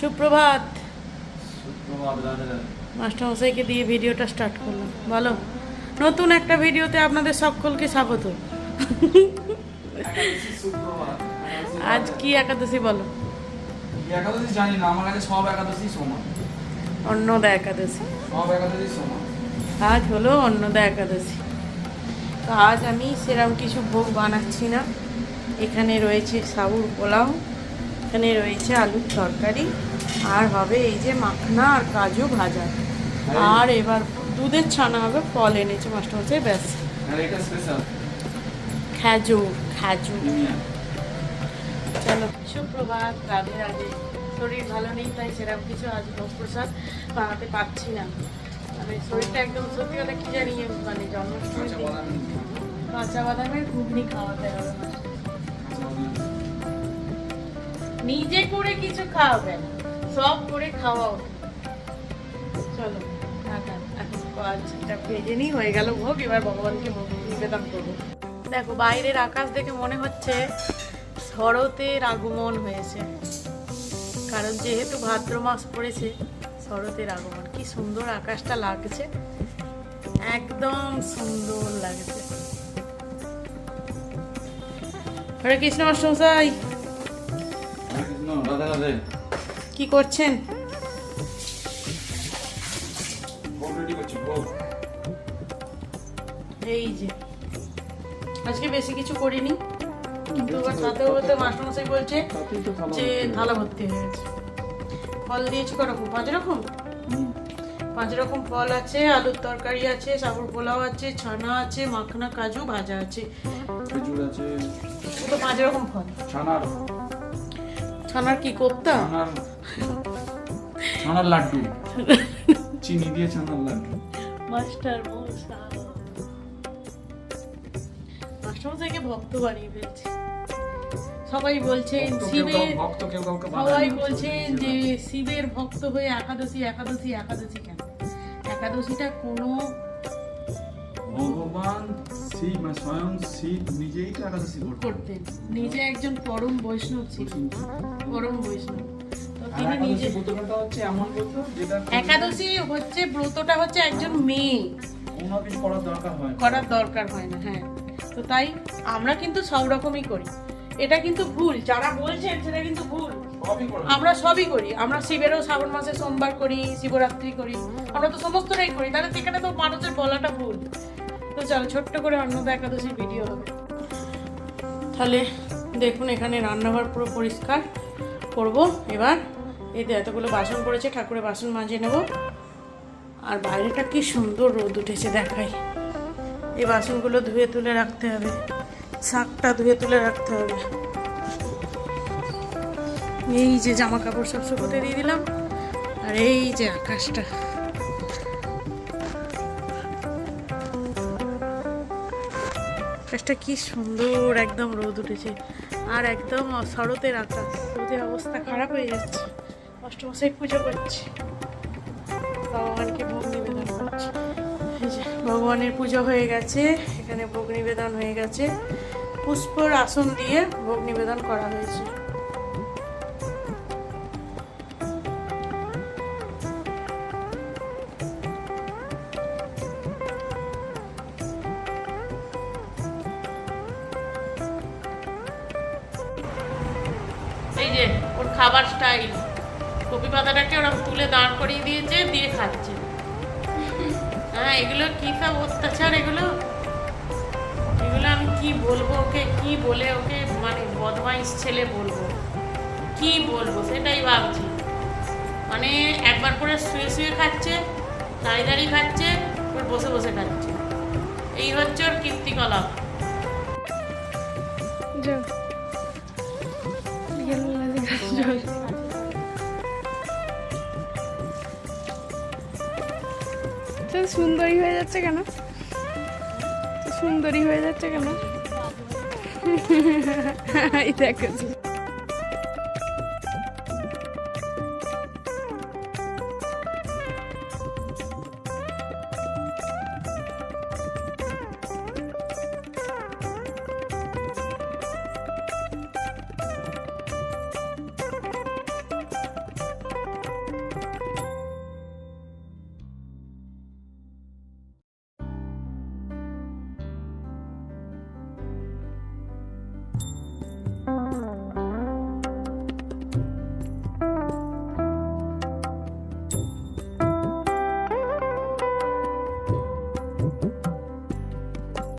সুপ্রভাত। রাধে মাস্টারমশাইকে দিয়ে ভিডিওটা স্টার্ট করলাম। বলো নতুন একটা ভিডিওতে আপনাদের সকলকে স্বাগত। আজ কি একাদশী বলো? একাদশী জানি না আমার কাছে সব একাদশী সমান। অন্নদা একাদশী। সব একাদশী সমান। আজ হলো অন্নদা একাদশী। তো আজ আমি সেরকম কিছু ভোগ বানাচ্ছি না। এখানে রয়েছে সাবুর পোলাও এখানে রয়েছে আলুর তরকারি আর হবে এই যে মাখনা আর কাজু ভাজা। আর এবার দুধের ছানা হবে ফল এনেছে মাস্টারমশাই ব্যাস। এটা স্পেশাল খেজুর খেজুর। প্রিমিয়াম চলো সুপ্রভাত রাধে রাধে। শরীর ভালো নেই তাই সেরকম কিছু আজ প্রসাদ বানাতে পারছি না। মানে শরীরটা একদম সত্যি কথা কি জানি মানে জন্মাষ্টমীর কাঁচা বাদামের ঘুগনি খাওয়াতে হবে। নিজে করে কিছু খাওয়াবে সব করে খাওয়াও চলো। এখন ভেজে নিই, হয়ে গেল ভোগ, এবার ভগবানকে ভোগ করব। দেখো, বাইরের আকাশ দেখে মনে হচ্ছে শরতের আগমন হয়েছে। কারণ যেহেতু ভাদ্র মাস পড়েছে, শরতের আগমন। কি সুন্দর আকাশটা লাগছে। একদম সুন্দর লাগছে। হরে কৃষ্ণ রাধে কি করছেন? এই যে। আজকে বেশি কিছু করিনি কিন্তু তাতেও বলতে মাস্টারমশাই বলছে যে থালা ভর্তি হয়ে গেছে। ফল দিয়েছি করকম পাঁচ রকম? পাঁচ রকম ফল আছে আলুর তরকারি আছে সাবুর পোলাও আছে ছানা আছে মাখনা কাজু ভাজা আছে। খেজুর আছে। তো পাঁচ রকম ফল। ছানার ছানার কি কোপ্তা? ছানার লাড্ডু। চিনি দিয়ে ছানার লাড্ডু। মাস্টার মশাই। মাস্টারমশাইকে ভক্ত বানিয়ে ফেলছে। সবাই বলছেন শিবের সবাই। বলছেন যে শিবের ভক্ত হয়ে একাদশী একাদশী একাদশী কেন? একাদশীটা কোনো শিব মানে স্বয়ং শিব নিজেই তো একাদশী করতেন নিজে একজন পরম বৈষ্ণব ছিলেন পরম বৈষ্ণব। একাদশী হচ্ছে ব্রতটা হচ্ছে একজন মেয়ে। হয়। করার দরকার হয় না হ্যাঁ। তো তাই আমরা কিন্তু সব রকমই করি। এটা কিন্তু ভুল। যারা বলছেন সেটা কিন্তু ভুল। আমরা সবই করি। আমরা শিবেরও শ্রাবণ মাসে সোমবার করি শিবরাত্রি করি। আমরা তো সমস্তটাই করি। তাহলে সেখানে তো মানুষের বলাটা ভুল। তো চলো, ছোট্ট করে অন্নদা একাদশীর ভিডিও হবে। তাহলে দেখুন, এখানে রান্নাঘর পুরো পরিষ্কার করব। এবার এতে এতগুলো বাসন পড়েছে, ঠাকুরের বাসন মাজে নেব। আর বাইরেটা কি সুন্দর রোদ উঠেছে দেখাই। এই বাসনগুলো ধুয়ে তুলে রাখতে হবে। শাকটা ধুয়ে তুলে রাখতে হবে। এই যে জামা কাপড় সব শুকোতে দিয়ে দিলাম। আর এই যে আকাশটা। আকাশটা কি সুন্দর, একদম রোদ উঠেছে। আর একদম শরতের আকাশ। রোদের অবস্থা খারাপ হয়ে যাচ্ছে। অষ্টমশাই পুজো করছে। ভগবানকে ভোগ নিবেদন করছি। ভগবানের পুজো হয়ে গেছে। এখানে ভোগ নিবেদন হয়ে গেছে। পুষ্পর আসন দিয়ে ভোগ নিবেদন করা হয়েছে। খাবার স্টাইল কপি পাতাটাকে ওরা তুলে দাঁড় করিয়ে দিয়েছে, দিয়ে খাচ্ছে। হ্যাঁ এগুলো কী সব অত্যাচার এগুলো? এগুলো আমি কি বলব ওকে, কি বলে ওকে মানে বদমাইশ ছেলে বলব। কি বলব সেটাই ভাবছি। মানে একবার করে শুয়ে শুয়ে খাচ্ছে, দাঁড়িয়ে দাঁড়িয়ে খাচ্ছে বসে বসে খাচ্ছে। এই হচ্ছে ওর কীর্তিকলাপ। সুন্দরী হয়ে যাচ্ছে কেন? সুন্দরী হয়ে যাচ্ছে কেন? এই দেখো।